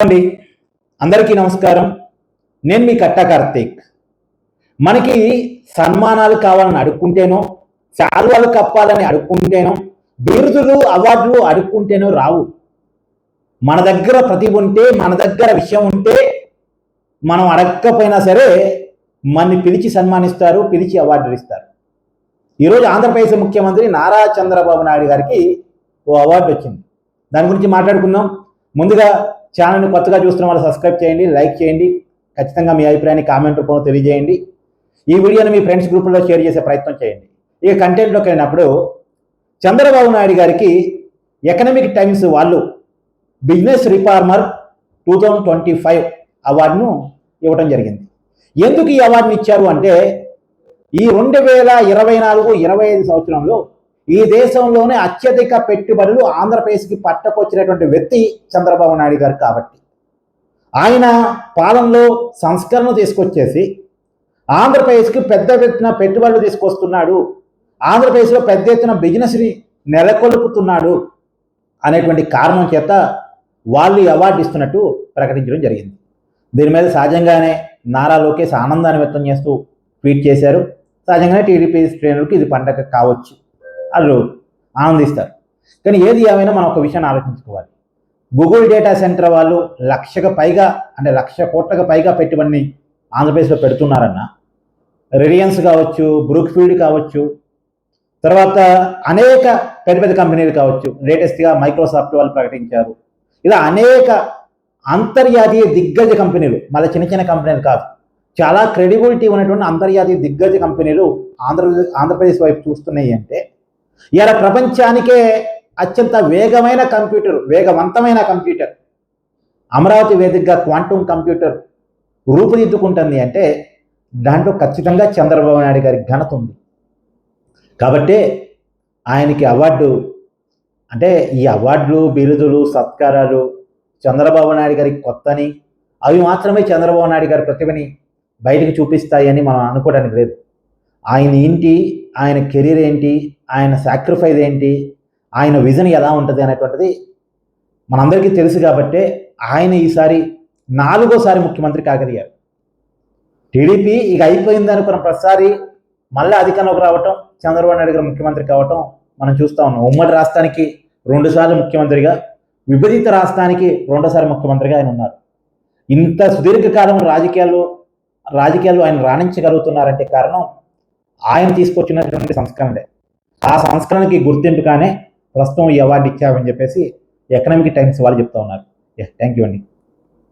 అండి. అందరికీ నమస్కారం. నేను మీ కట్టా కార్తీక్. మనకి సన్మానాలు కావాలని అడుక్కుంటేనో శాల్వాలు కప్పాలని అడుక్కుంటేనో బిరుదులు అవార్డులు అడుక్కుంటేనో రావు. మన దగ్గర ప్రతిభ ఉంటే మన దగ్గర విషయం ఉంటే మనం అడగకపోయినా సరే మనని పిలిచి సన్మానిస్తారు పిలిచి అవార్డులు ఇస్తారు. ఈరోజు ఆంధ్రప్రదేశ్ ముఖ్యమంత్రి నారా చంద్రబాబు నాయుడు గారికి ఓ అవార్డు వచ్చింది. దాని గురించి మాట్లాడుకుందాం. ముందుగా ఛానల్ని కొత్తగా చూస్తున్న వాళ్ళు సబ్స్క్రైబ్ చేయండి లైక్ చేయండి ఖచ్చితంగా మీ అభిప్రాయాన్ని కామెంట్ రూపంలో తెలియజేయండి. ఈ వీడియోని మీ ఫ్రెండ్స్ గ్రూపుల్లో షేర్ చేసే ప్రయత్నం చేయండి. ఈ కంటెంట్లోకి వెళ్ళినప్పుడు చంద్రబాబు నాయుడు గారికి ఎకనామిక్ టైమ్స్ వాళ్ళు business reformer two thousand twenty five అవార్డును ఇవ్వడం జరిగింది. ఎందుకు ఈ అవార్డుని ఇచ్చారు అంటే ఈ రెండు వేల ఇరవై నాలుగు ఇరవై ఐదు సంవత్సరంలో ఈ దేశంలోనే అత్యధిక పెట్టుబడులు ఆంధ్రప్రదేశ్కి పట్టకొచ్చినటువంటి వ్యక్తి చంద్రబాబు నాయుడు గారు కాబట్టి. ఆయన పాలనలో సంస్కరణ తీసుకొచ్చేసి ఆంధ్రప్రదేశ్కి పెద్ద ఎత్తున పెట్టుబడులు తీసుకొస్తున్నాడు. ఆంధ్రప్రదేశ్లో పెద్ద ఎత్తున బిజినెస్ని నెలకొల్పుతున్నాడు అనేటువంటి కారణం చేత వాళ్ళు అవార్డు ఇస్తున్నట్టు ప్రకటించడం జరిగింది. దీని మీద సహజంగానే నారా లోకేష్ ఆనందాన్ని వ్యక్తం చేస్తూ ట్వీట్ చేశారు. సహజంగానే టీడీపీ శ్రేణులకు ఇది పండగ కావచ్చు. వాళ్ళు ఆనందిస్తారు. కానీ ఏది ఏమైనా మనం ఒక విషయాన్ని ఆలోచించుకోవాలి. గూగుల్ డేటా సెంటర్ వాళ్ళు లక్షకు పైగా అంటే లక్ష కోట్లకు పైగా పెట్టుబడిని ఆంధ్రప్రదేశ్లో పెడుతున్నారన్న రిలయన్స్ కావచ్చు బ్రూక్ఫీల్డ్ కావచ్చు తర్వాత అనేక పెద్ద పెద్ద కంపెనీలు కావచ్చు లేటెస్ట్గా మైక్రోసాఫ్ట్ వాళ్ళు ప్రకటించారు. ఇలా అనేక అంతర్జాతీయ దిగ్గజ కంపెనీలు మళ్ళీ చిన్న చిన్న కంపెనీలు కాదు చాలా క్రెడిబిలిటీ ఉన్నటువంటి అంతర్జాతీయ దిగ్గజ కంపెనీలు ఆంధ్రప్రదేశ్ ఆంధ్రప్రదేశ్ వైపు చూస్తున్నాయి అంటే ఇలా ప్రపంచానికే అత్యంత వేగమైన కంప్యూటర్ వేగవంతమైన కంప్యూటర్. అమరావతి వేదికగా క్వాంటమ్ కంప్యూటర్ రూపుదిద్దుకుంటుంది అంటే దాంట్లో ఖచ్చితంగా చంద్రబాబు నాయుడు గారి ఘనత ఉంది. కాబట్టే ఆయనకి అవార్డు అంటే ఈ అవార్డులు బిరుదులు సత్కారాలు చంద్రబాబు నాయుడు గారికి కొత్తని అవి మాత్రమే చంద్రబాబు నాయుడు గారి ప్రతిభని బయటకు చూపిస్తాయని మనం అనుకోవడానికి లేదు. ఆయన ఏంటి? ఆయన కెరీర్ ఏంటి? ఆయన సాక్రిఫైస్ ఏంటి? ఆయన విజన్ ఎలా ఉంటుంది అనేటువంటిది మనందరికీ తెలుసు కాబట్టే ఆయన ఈసారి నాలుగోసారి ముఖ్యమంత్రి కాగలిగారు. టీడీపీ ఇక అయిపోయింది అనుకున్న ప్రతిసారి మళ్ళీ అధికారంలోకి రావటం చంద్రబాబు నాయుడు గారు ముఖ్యమంత్రి కావటం మనం చూస్తా ఉన్నాం. ఉమ్మడి రాష్ట్రానికి రెండుసార్లు ముఖ్యమంత్రిగా విభజిత రాష్ట్రానికి రెండోసారి ముఖ్యమంత్రిగా ఆయన ఉన్నారు. ఇంత సుదీర్ఘకాలం రాజకీయాలు రాజకీయాలు ఆయన రాణించగలుగుతున్నారంటే కారణం ఆయన తీసుకొచ్చినటువంటి సంస్కరణలే ఆ సంస్కరణకి గుర్తింపుగానే ప్రస్తుతం ఈ అవార్డు ఇచ్చామని చెప్పేసి ఎకనామిక్ టైమ్స్ వాళ్ళు చెప్తా ఉన్నారు. థ్యాంక్ యూ అండి.